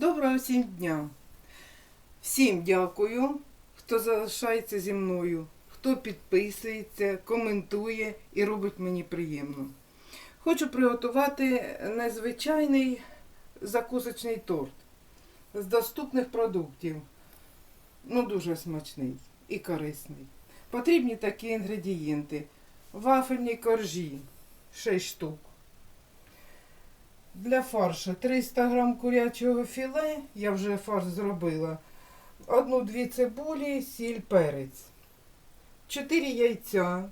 Доброго всім дня! Всім дякую, хто залишається зі мною, хто підписується, коментує і робить мені приємно. Хочу приготувати незвичайний закусочний торт з доступних продуктів. Ну, дуже смачний і корисний. Потрібні такі інгредієнти: вафельні коржі 6 штук. Для фаршу 300 грам курячого філе, я вже фарш зробила. Одну-дві цибулі, сіль, перець. 4 яйця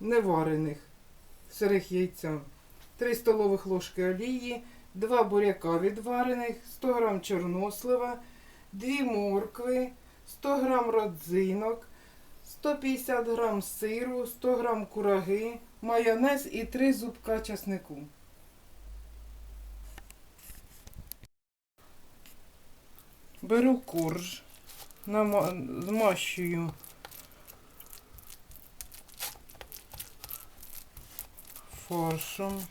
неварених, сирих яйця. 3 столових ложки олії, 2 буряка відварених, 100 грам чорнослива, 2 моркви, 100 грам родзинок, 150 грам сиру, 100 грам кураги, майонез і 3 зубка часнику. Беру корж, змащую фаршем.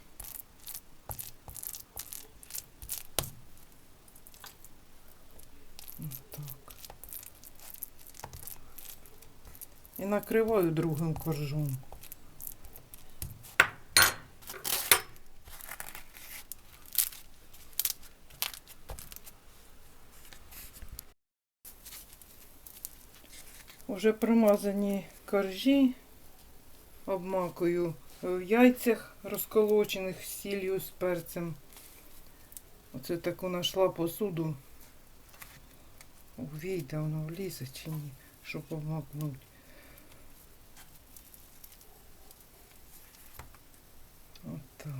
Так. І накриваю другим коржом. Уже промазані коржі обмакую в яйцях розколочених з сіллю з перцем. Оце таку знайшла посуду. Увійде воно влізе чи ні, щоб обмакнути. Отак.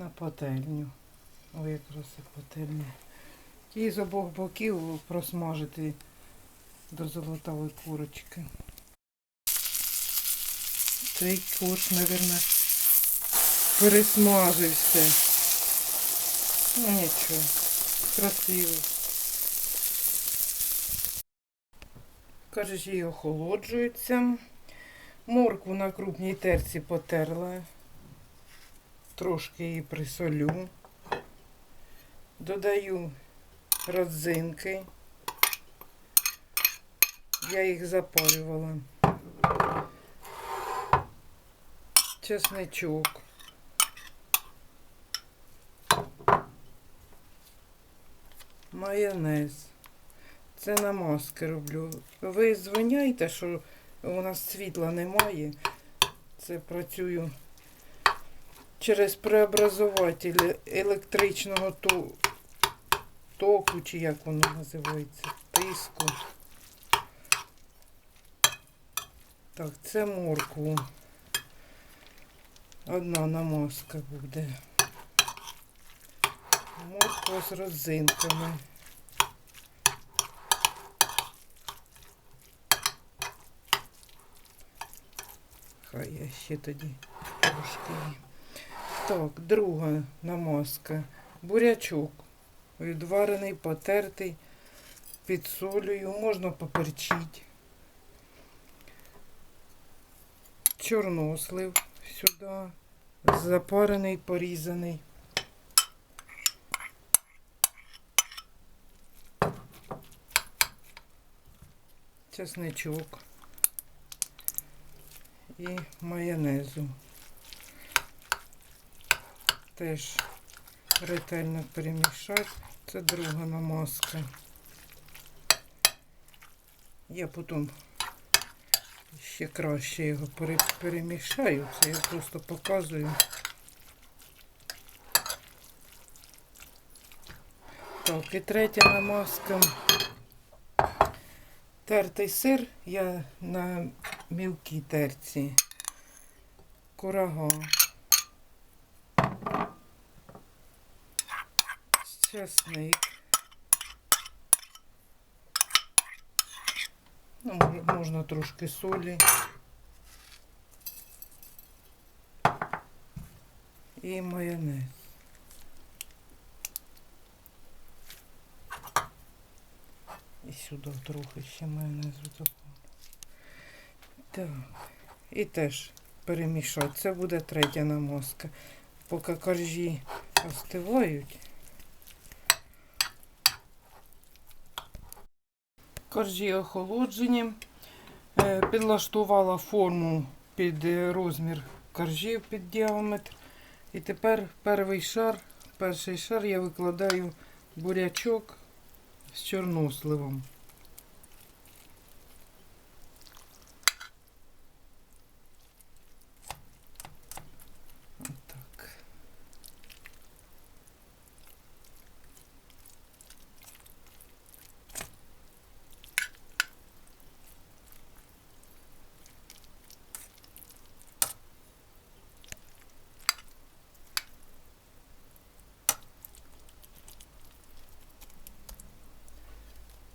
На пательню. Ой, якраз і пательня. І з обох боків просмажити до золотавої курочки. Цей курс, мабуть, пересмажився. Ну нічого, красиво. Коржі охолоджуються. Моркву на крупній терці потерла. Трошки її присолю. Додаю родзинки. Я їх запарювала. Чесничок. Майонез. Це намазки роблю. Ви звиняйте, що у нас світла немає. Це працюю через преобразователь електричного току, чи як воно називається, тиску. Так, це моркву. Одна намазка буде. Морква з родзинками. Хай я ще тоді трошки. Так, друга намазка. Бурячок. Відварений, потертий, підсолюю, можна поперчити. Чорнослив сюди. Запарений, порізаний. Чесничок і майонезу. Теж ретельно перемішати. Це друга намазка. Я потім ще краще його перемішаю. Це я просто показую. Так, і третя намазка. Тертий сир я на мілкій терці. Курага. Чесник. Ну, мож- можна трошки солі. І майонез. І сюди трохи ще майонезу такого. Так. І теж перемішати. Це буде третя намазка. Поки коржі остивають. Коржі охолоджені. Е, Підлаштувала форму під е, розмір коржів під діаметр. І тепер перший шар, перший шар я викладаю бурячок з чорносливом. Отак.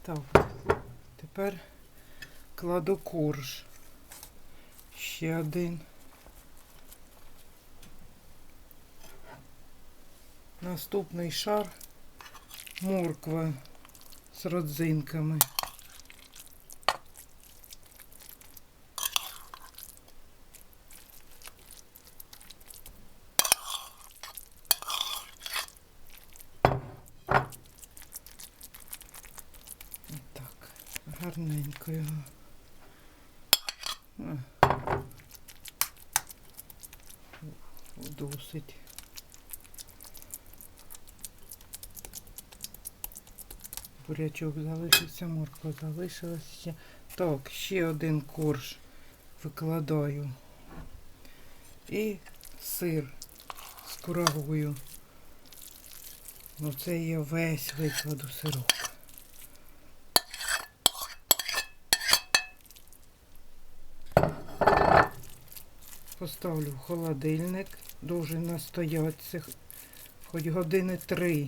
Так, тепер кладу корж. Ще один. Наступний шар морква з родзинками. Так, гарненько його. Досить. Бурячок залишився, морква залишилась ще. Так, ще один корж викладаю. І сир з курагою. Оце я весь викладу сирок. Поставлю в холодильник. Дуже настоятися хоч години три.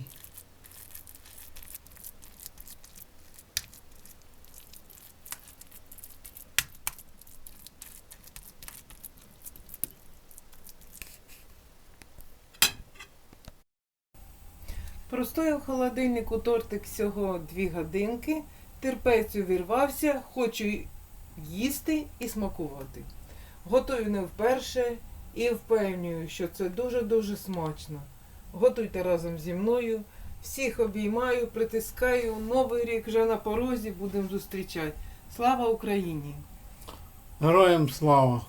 Простояв в холодильнику тортик всього 2 годинки. Терпець увірвався, хочу їсти і смакувати. Готую не вперше і впевнюю, що це дуже-дуже смачно. Готуйте разом зі мною. Всіх обіймаю, притискаю. Новий рік вже на порозі будемо зустрічати. Слава Україні! Героям слава!